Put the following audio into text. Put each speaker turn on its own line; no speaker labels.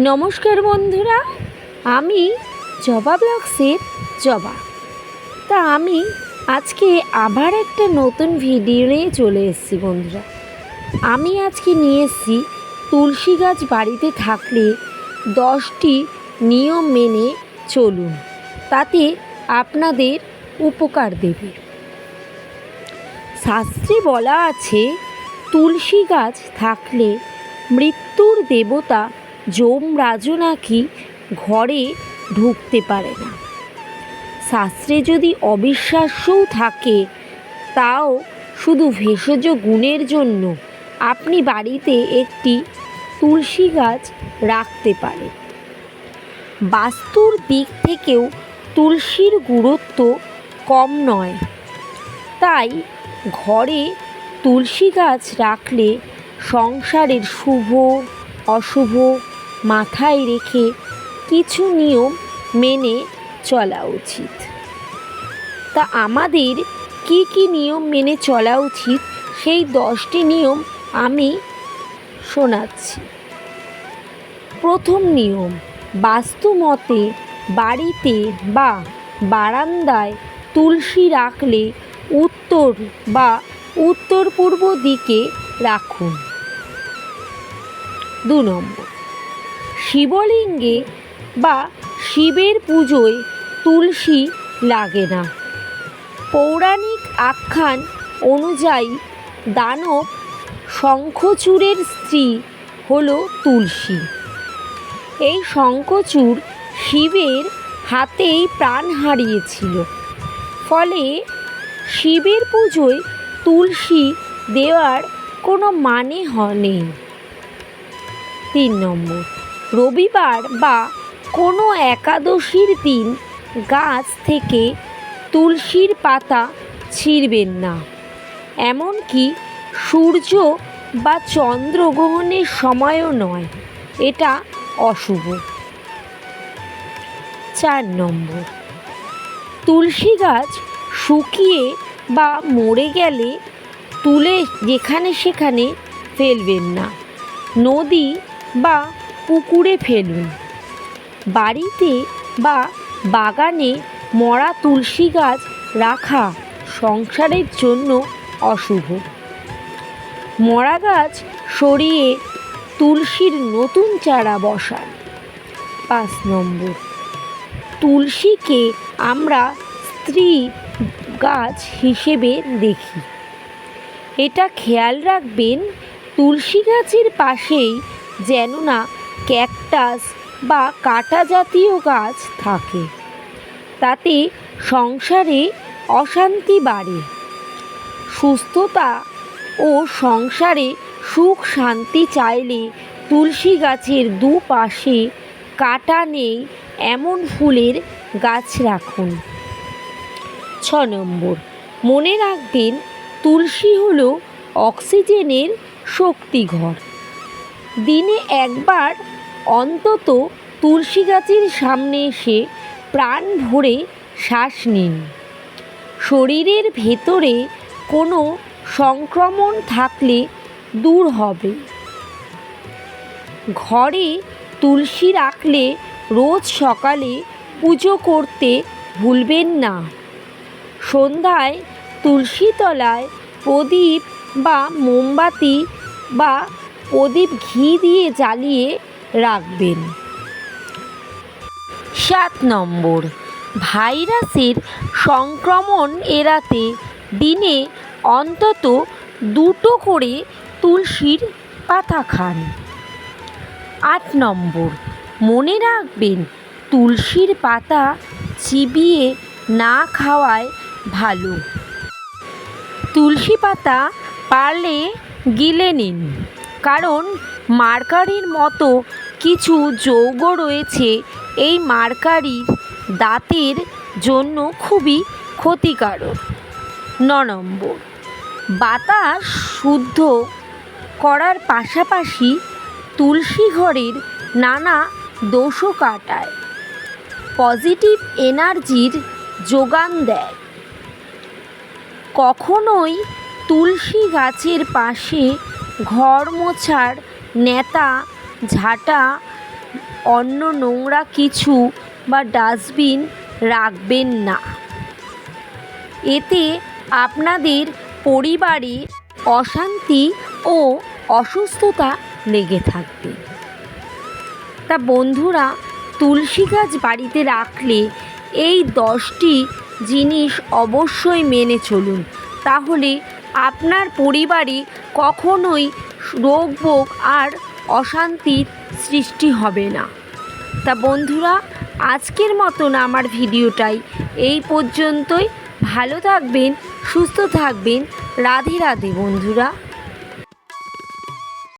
নমস্কার বন্ধুরা, আমি জবা ব্লগসের জবা। তা আমি আজকে আবার একটা নতুন ভিডিও নিয়ে চলে এসেছি বন্ধুরা। আমি আজকে নিয়ে এসেছি তুলসী গাছ বাড়িতে থাকলে দশটি নিয়ম মেনে চলুন, তাতে আপনাদের উপকার দেবে। শাস্ত্রে বলা আছে, তুলসী গাছ থাকলে মৃত্যুর দেবতা যমরাজও নাকি ঘরে ঢুকতে পারে না। শাস্ত্রে যদি অবিশ্বাস্যও থাকে, তাও শুধু ভেষজ গুণের জন্য আপনি বাড়িতে একটি তুলসী গাছ রাখতে পারেন। বাস্তুর দিক থেকেও তুলসীর গুরুত্ব কম নয়। তাই ঘরে তুলসী গাছ রাখলে সংসারের শুভ, অশুভ মাথায় রেখে কিছু নিয়ম মেনে চলা উচিত। তা আমাদের কি কি নিয়ম মেনে চলা উচিত, সেই দশটি নিয়ম আমি শোনাচ্ছি। প্রথম নিয়ম, বাস্তু মতে বাড়িতে বা বারান্দায় তুলসী রাখলে উত্তর বা উত্তর পূর্ব দিকে রাখুন। দু নম্বর শিবলিঙ্গে বা শিবের পুজোয় তুলসী লাগে না। পৌরাণিক আখ্যান অনুযায়ী দানব শঙ্খচূড়ের স্ত্রী হল তুলসী। এই শঙ্খচূড় শিবের হাতেই প্রাণ হারিয়েছিল। ফলে শিবের পুজোয় তুলসী দেওয়ার কোনো মানে নেই। তিন নম্বর। রবিবার বা কোনো একাদশীর দিন গাছ থেকে তুলসীর পাতা ছিঁড়বেন না। এমনকি সূর্য বা চন্দ্রগ্রহণের সময়ও নয়, এটা অশুভ। চার নম্বর। তুলসী গাছ শুকিয়ে বা মরে গেলে তুলে যেখানে সেখানে ফেলবেন না। নদী বা পুকুরে ফেলুন। বাড়িতে বা বাগানে মরা তুলসী গাছ রাখা সংসারের জন্য অশুভ। মরা গাছ সরিয়ে তুলসীর নতুন চারা বসান। পাঁচ নম্বর, তুলসীকে আমরা স্ত্রী গাছ হিসেবে দেখি। এটা খেয়াল রাখবেন, তুলসী গাছের পাশেই যেন না ক্যাকটাস বা কাটা জাতীয় গাছ থাকে। তাতে সংসারে অশান্তি বাড়ে। সুস্থতা ও সংসারে সুখ শান্তি চাইলে তুলসী গাছের দুপাশে কাটা নেই এমন ফুলের গাছ রাখুন। ছ নম্বর, মনে রাখবেন তুলসী হল অক্সিজেনের শক্তিঘর। দিনে একবার অন্তত তুলসী গাছের সামনে এসে প্রাণ ভরে শ্বাস নিন। শরীরের ভেতরে কোনো সংক্রমণ থাকলে দূর হবে। ঘরে তুলসী রাখলে রোজ সকালে পুজো করতে ভুলবেন না। সন্ধ্যায় তুলসী তলায় প্রদীপ বা মোমবাতি বা প্রদীপ ঘি দিয়ে জ্বালিয়ে রাখবেন। সাত নম্বর, ভাইরাসের সংক্রমণ এড়াতে দিনে অন্তত দুটো করে তুলসীর পাতা খান। আট নম্বর, মনে রাখবেন তুলসীর পাতা চিবিয়ে না খাওয়ায় ভালো। তুলসী পাতা পারলে গিলে নিন, কারণ মার্কারির মতো কিছু যৌগ রয়েছে। এই মার্কারির দাঁতের জন্য খুবই ক্ষতিকারক। ন নম্বর, বাতাস শুদ্ধ করার পাশাপাশি তুলসী ঘরের নানা দোষও কাটায়। পজিটিভ এনার্জির যোগান দেয়। কখনোই তুলসী গাছের পাশে ঘর মোছার নেতা ঝাঁটা, অন্য নোংরা কিছু বা ডাস্টবিন রাখবেন না। এতে আপনাদের পরিবারে অশান্তি ও অসুস্থতা লেগে থাকবে। তা বন্ধুরা, তুলসী গাছ বাড়িতে রাখলে এই দশটি জিনিস অবশ্যই মেনে চলুন। তাহলে আপনার পরিবারে কখনোই রোগ আর অশান্তির সৃষ্টি হবে না। তা বন্ধুরা, আজকের মতন আমার ভিডিওটাই এই পর্যন্তই। ভালো থাকবেন, সুস্থ থাকবেন। রাধে রাধে বন্ধুরা।